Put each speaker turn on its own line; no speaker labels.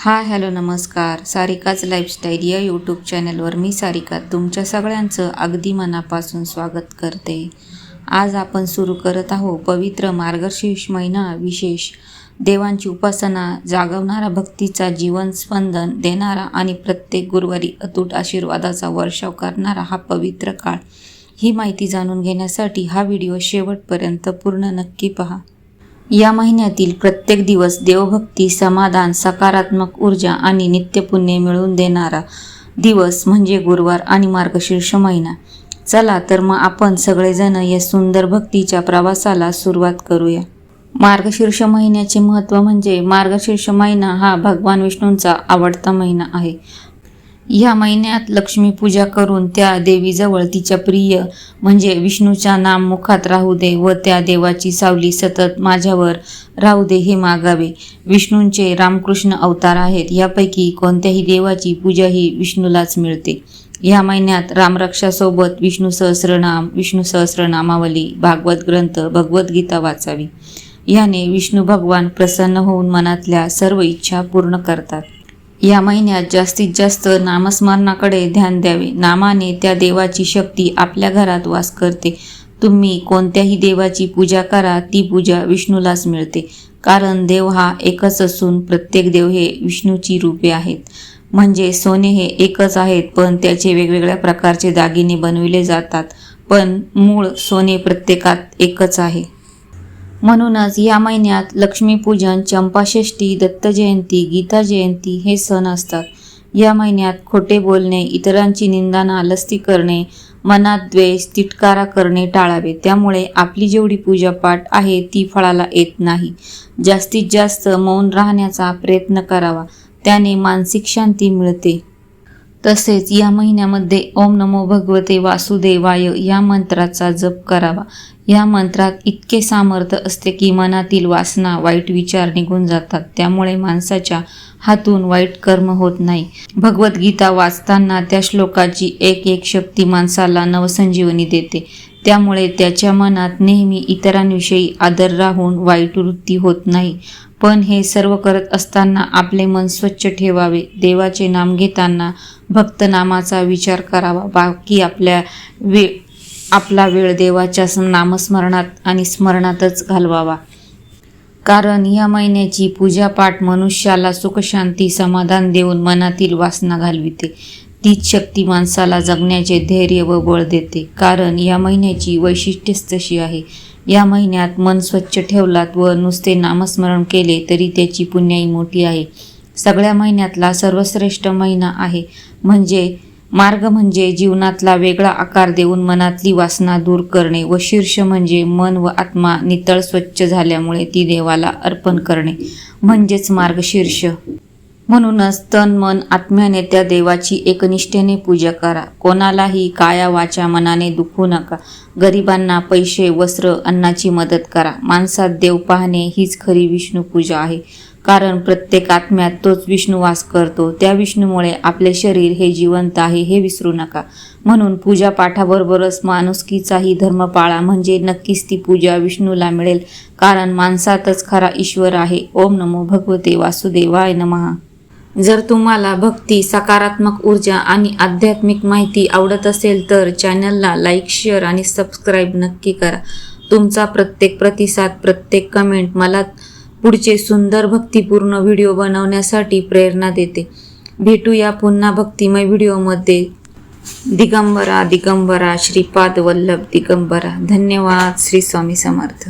Hi hello नमस्कार. सारिकाच lifestyle या YouTube चॅनलवर मी सारिका तुमच्या सगळ्यांचं अगदी मनापासून स्वागत करते. आज आपण सुरू करत आहोत पवित्र मार्गशीर्ष महिना विशेष. देवांची उपासना जागवणारा भक्तीचा जीवन स्पंदन देणारा आणि प्रत्येक गुरुवारी अतूट आशीर्वादाचा वर्षाव करणारा हा पवित्र काळ. ही माहिती जाणून घेण्यासाठी हा व्हिडिओ शेवटपर्यंत पूर्ण नक्की पहा. या महिन्यातील प्रत्येक दिवस देवभक्ती समाधान सकारात्मक ऊर्जा आणि नित्यपुण्य मिळवून देणारा दिवस म्हणजे गुरुवार आणि मार्गशीर्ष महिना. चला तर मग आपण सगळेजण या सुंदर भक्तीच्या प्रवासाला सुरुवात करूया. मार्गशीर्ष महिन्याचे महत्त्व म्हणजे मार्गशीर्ष महिना हा भगवान विष्णूंचा आवडता महिना आहे. ह्या महिन्यात लक्ष्मीपूजा करून त्या देवीजवळ तिच्या प्रिय म्हणजे विष्णूच्या नाम मुखात राहू दे व त्या देवाची सावली सतत माझ्यावर राहू दे हे मागावे. विष्णूंचे रामकृष्ण अवतार आहेत यापैकी कोणत्याही देवाची पूजा ही विष्णूलाच मिळते. या महिन्यात रामरक्षासोबत विष्णू सहस्रनाम विष्णू सहस्रनामावली भागवत ग्रंथ भगवद्गीता वाचावी. याने विष्णू भगवान प्रसन्न होऊन मनातल्या सर्व इच्छा पूर्ण करतात. या महिन्यात जास्तीत जास्त नामस्मरणाकडे ध्यान द्यावे. नामाने त्या देवाची शक्ती आपल्या घरात वास करते. तुम्ही कोणत्याही देवाची पूजा करा ती पूजा विष्णूलाच मिळते. कारण देव हा एकच असून प्रत्येक देव हे विष्णूची रूपे आहेत. म्हणजे सोने हे एकच आहेत पण त्याचे वेगवेगळ्या प्रकारचे दागिने बनविले जातात. पण मूळ सोने प्रत्येकात एकच आहे. म्हणूनच या महिन्यात लक्ष्मीपूजन चंपाषष्ठी दत्त जयंती गीता जयंती हे सण असतात. या महिन्यात खोटे बोलणे इतरांची निंदा नालस्ती करणे मनात द्वेष तिटकारा करणे टाळावे. त्यामुळे आपली जेवढी पूजापाठ आहे ती फळाला येत नाही. जास्तीत जास्त मौन राहण्याचा प्रयत्न करावा. त्याने मानसिक शांती मिळते. तसेच या महिन्यामध्ये ओम नमो भगवते वासुदेवाय या मंत्राचा जप करावा. या मंत्रात इतके सामर्थ्य असते की मनातील वासना वाईट विचार निघून जातात. त्यामुळे माणसाच्या हातून वाईट कर्म होत नाही. भगवद्गीता वाचताना त्या श्लोकाची एक एक शक्ती माणसाला नवसंजीवनी देते. त्यामुळे त्याच्या मनात नेहमी इतरांविषयी आदर राहून वाईट वृत्ती होत नाही. पण हे सर्व करत असताना आपले मन स्वच्छ ठेवावे. देवाचे नाम घेताना भक्तनामाचा विचार करावा. बाकी आपल्या वे आपला वेळ देवाच्या नामस्मरणात आणि स्मरणातच घालवावा. कारण या महिन्याची पूजापाठ मनुष्याला सुखशांती समाधान देऊन मनातील वासना घालविते. तीच शक्ती माणसाला जगण्याचे धैर्य व बळ देते. कारण या महिन्याची वैशिष्ट्यच तशी आहे. या महिन्यात मन स्वच्छ ठेवलात व नुसते नामस्मरण केले तरी त्याची पुण्याई मोठी आहे. सगळ्या महिन्यातला सर्वश्रेष्ठ महिना आहे. म्हणजे मार्ग म्हणजे जीवनातला वेगळा आकार देऊन मनातली वासना दूर करणे व शीर्ष म्हणजे मन व आत्मा नितळ स्वच्छ झाल्यामुळे ती देवाला अर्पण करणे. म्हणजेच मार्गशीर्ष म्हणूनच तन मन आत्म्याने त्या देवाची एकनिष्ठेने पूजा करा. कोणालाही काया वाचा मनाने दुखू नका. गरिबांना पैसे वस्त्र अन्नाची मदत करा. माणसात देव पाहणे हीच खरी विष्णू पूजा आहे. कारण प्रत्येक आत्म्यात तोच विष्णू वास करतो. त्या विष्णूमुळे आपले शरीर हे जिवंत आहे हे विसरू नका. म्हणून पूजा पाठाबरोबरच माणुसकीचाही धर्म पाळा. म्हणजे नक्कीच ती पूजा विष्णूला मिळेल. कारण माणसातच खरा ईश्वर आहे. ओम नमो भगवते वासुदेवाय नमः. जर तुम्हाला भक्ती सकारात्मक ऊर्जा आणि आध्यात्मिक माहिती आवडत असेल तर चॅनलला लाईक शेअर आणि सबस्क्राईब नक्की करा. तुमचा प्रत्येक प्रतिसाद प्रत्येक कमेंट मला पुढचे सुंदर भक्तिपूर्ण व्हिडिओ बनवण्यासाठी प्रेरणा देते. भेटूया पुन्हा भक्तिमय व्हिडिओमध्ये. दिगंबरा दिगंबरा श्रीपाद वल्लभ दिगंबरा. धन्यवाद श्री स्वामी समर्थ.